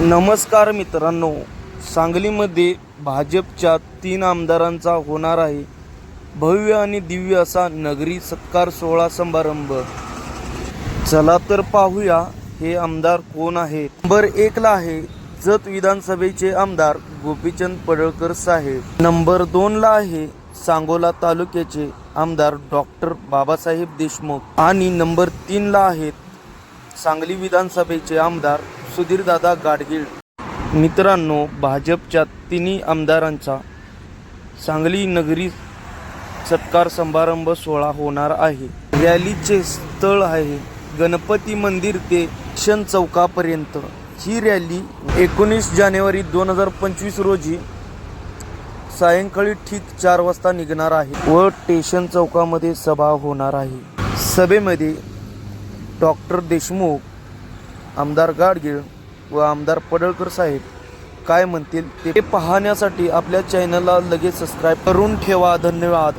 नमस्कार मित्रांनो सांगलीमध्ये भाजपच्या तीन आमदारांचा होणार आहे भव्य आणि दिव्य असा नगरी सत्कार सोहळा समारंभ. चला तर पाहूया हे आमदार कोण आहेत नंबर एकला आहे जत विधानसभेचे आमदार गोपीचंद पडळकर साहेब. नंबर दोनला आहे सांगोला तालुक्याचे आमदार डॉक्टर बाबासाहेब देशमुख. आणि नंबर तीनला आहेत सांगली विधानसभेचे आमदार सुधीरदादा गाडगीळ. मित्रांनो भाजपच्या तिन्ही आमदारांचा सांगली नगरी सत्कार समारंभ सोहळा होणार आहे. रॅलीचे स्थळ आहे गणपती मंदिर ते शन चौकापर्यंत. ही रॅली एकोणीस जानेवारी दोन हजार पंचवीस रोजी सायंकाळी ठीक चार वाजता निघणार आहे व स्टेशन चौकामध्ये सभा होणार आहे. सभेमध्ये डॉक्टर देशमुख आमदार गाडगीळ व आमदार पडळकर साहेब काय म्हणतील ते पाहण्यासाठी आपल्या चॅनलला लगेच सबस्क्राईब करून ठेवा. धन्यवाद.